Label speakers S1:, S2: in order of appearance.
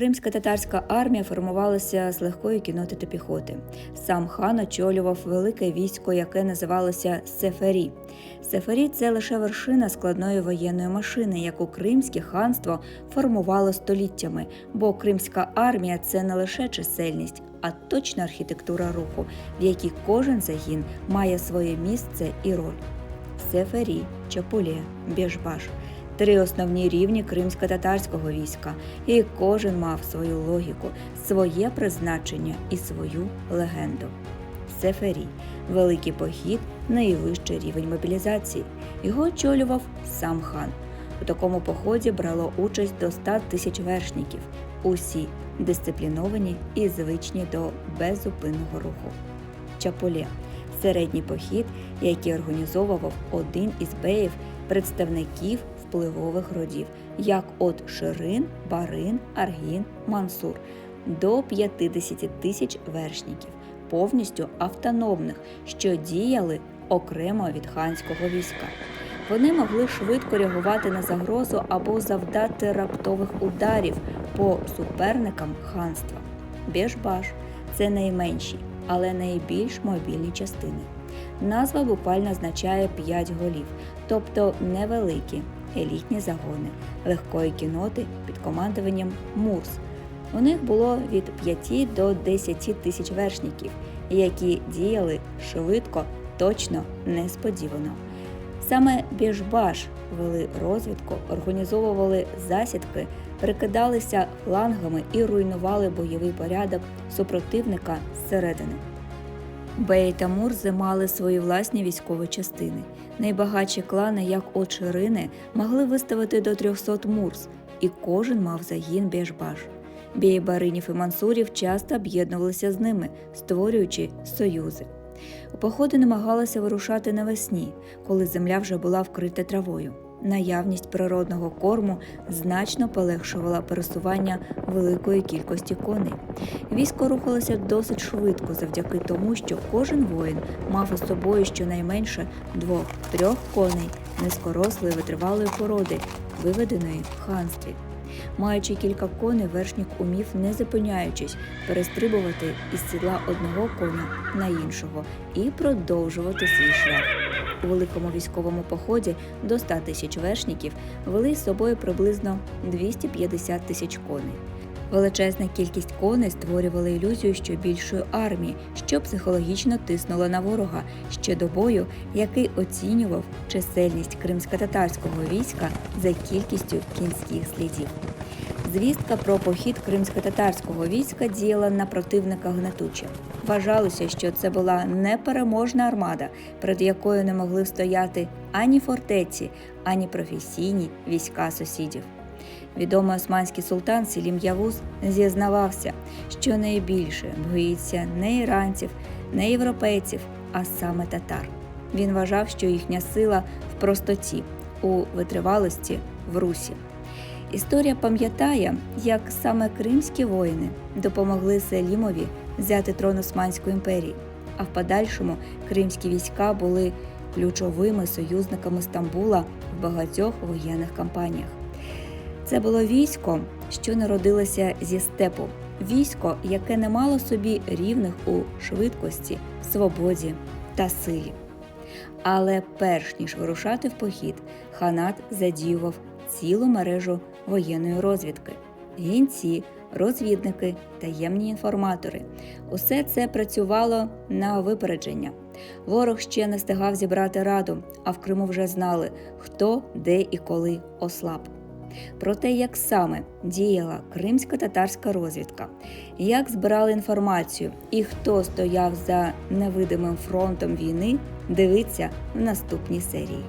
S1: Кримська татарська армія формувалася з легкої кіноти та піхоти. Сам хан очолював велике військо, яке називалося Сефері. Сефері це лише вершина складної воєнної машини, яку Кримське ханство формувало століттями, бо Кримська армія це не лише чисельність, а точна архітектура руху, в якій кожен загін має своє місце і роль. Сефері, Чапуле, Бєжбаш три основні рівні кримсько-татарського війська, і кожен мав свою логіку, своє призначення і свою легенду. Сефері великий похід, найвищий рівень мобілізації. Його очолював сам хан. У такому поході брало участь до 100 тисяч вершників, усі дисципліновані і звичні до беззупинного руху. Чаполє середній похід, який організовував один із беїв представників впливових родів, як от Ширин, Барин, Аргін, Мансур, до 50 тисяч вершників, повністю автономних, що діяли окремо від ханського війська. Вони могли швидко реагувати на загрозу або завдати раптових ударів по суперникам ханства. Бєшбаш це найменші, але найбільш мобільні частини. Назва буквально означає п'ять голів, тобто невеликі, елітні загони легкої кіноти під командуванням Мурс. У них було від 5 до 10 тисяч вершників, які діяли швидко, точно, несподівано. Саме Біжбаш вели розвідку, організовували засідки, прикидалися флангами і руйнували бойовий порядок супротивника зсередини. Беї та Мурзи мали свої власні військові частини. Найбагатші клани, як Очерини, могли виставити до 300 мурз, і кожен мав загін Бєжбаш. Бії баринів і мансурів часто об'єднувалися з ними, створюючи союзи. Походи намагалися вирушати навесні, коли земля вже була вкрита травою. Наявність природного корму значно полегшувала пересування великої кількості коней. Військо рухалося досить швидко завдяки тому, що кожен воїн мав із собою щонайменше двох-трьох коней низкорослої витривалої породи, виведеної в ханстві. Маючи кілька коней, вершник умів, не зупиняючись, перестрибувати із сідла одного коня на іншого і продовжувати свій шлях. У великому військовому поході до 100 тисяч вершників вели з собою приблизно 250 тисяч коней. Величезна кількість коней створювала ілюзію ще більшої армії, що психологічно тиснула на ворога ще до бою, який оцінював чисельність кримсько-татарського війська за кількістю кінських слідів. Звістка про похід кримсько-татарського війська діяла на противника гнетуче. Вважалося, що це була непереможна армада, перед якою не могли стояти ані фортеці, ані професійні війська сусідів. Відомий османський султан Селім Явуз зізнавався, що найбільше боїться не іранців, не європейців, а саме татар. Він вважав, що їхня сила в простоті, у витривалості в русі. Історія пам'ятає, як саме кримські воїни допомогли Селімові взяти трон Османської імперії, а в подальшому кримські війська були ключовими союзниками Стамбула в багатьох воєнних кампаніях. Це було військо, що народилося зі степу, військо, яке не мало собі рівних у швидкості, свободі та силі. Але перш ніж вирушати в похід, ханат задіював цілу мережу воєнної розвідки, гінці, розвідники, таємні інформатори. Усе це працювало на випередження. Ворог ще не стигав зібрати раду, а в Криму вже знали, хто, де і коли ослаб. Про те, як саме діяла кримсько-татарська розвідка, як збирали інформацію і хто стояв за невидимим фронтом війни, дивиться в наступній серії.